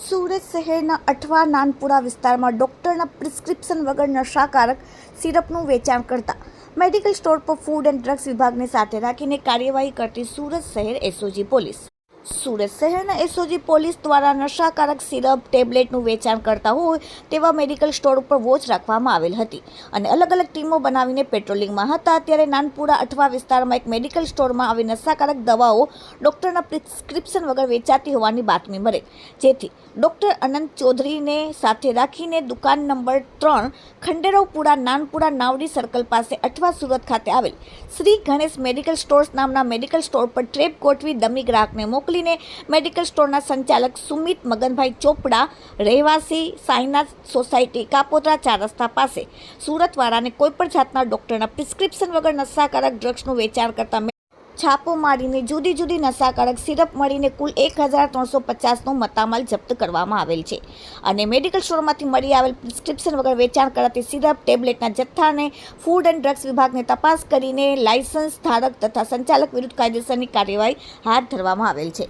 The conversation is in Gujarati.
સુરત શહેરના અઠવા નાનપુરા વિસ્તારમાં ડોક્ટરના પ્રિસ્ક્રિપ્શન વગર નશાકારક સિરપનું વેચાણ કરતા મેડિકલ સ્ટોર પર ફૂડ એન્ડ ડ્રગ્સ વિભાગને સાથે રાખીને કાર્યવાહી કરતી સુરત શહેર એસઓજી પોલીસ. સુરત શહેરના એસઓજી પોલીસ દ્વારા નશાકારક સિરપ, ટેબ્લેટનું વેચાણ કરતા હોય તેવા મેડિકલ સ્ટોર ઉપર વોચ રાખવામાં આવેલ હતી. અને અલગ અલગ ટીમો બનાવીને પેટ્રોલિંગમાં હતા. ત્યારે નાનપુરા અઠવા વિસ્તારમાં એક મેડિકલ સ્ટોરમાં આવી નશાકારક દવાઓ ડૉક્ટરના પ્રિસ્ક્રિપ્શન વગર વેચાતી હોવાની બાતમી મળે. જેથી ડૉક્ટર અનંત ચૌધરીને સાથે રાખીને દુકાન નંબર ત્રણ, ખંડેરાવપુરા નાનપુરા નાવડી સર્કલ પાસે અઠવા સુરત ખાતે આવેલ શ્રી ગણેશ મેડિકલ સ્ટોર્સ નામના મેડિકલ સ્ટોર પર ટ્રેપ ગોઠવી દમી ગ્રાહકને મોકલીને મેડિકલ સ્ટોરના સંચાલક સુમિત મગનભાઈ ચોપડા, રહેવાસી સાઈનાથ સોસાયટી કાપોદ્રા ચાર રસ્તા પાસે. સુરતવાળાને કોઈપણ જાતના ડોક્ટરના પ્રિસ્ક્રિપ્શન વગર નશાકારક ડ્રગ્સનું વેચાણ કરતા છાપો મારીને જુદી જુદી નશાકારક સિરપ મળીને કુલ એક હજાર ત્રણસો પચાસનો મતામાલ જપ્ત કરવામાં આવેલ છે. અને મેડિકલ સ્ટોરમાંથી મળી આવેલ પ્રિસ્ક્રિપ્શન વગર વેચાણ કરાતી સિરપ, ટેબ્લેટના જથ્થાને ફૂડ એન્ડ ડ્રગ્સ વિભાગને તપાસ કરીને લાયસન્સ ધારક તથા સંચાલક વિરુદ્ધ કાયદેસરની કાર્યવાહી હાથ ધરવામાં આવેલ છે.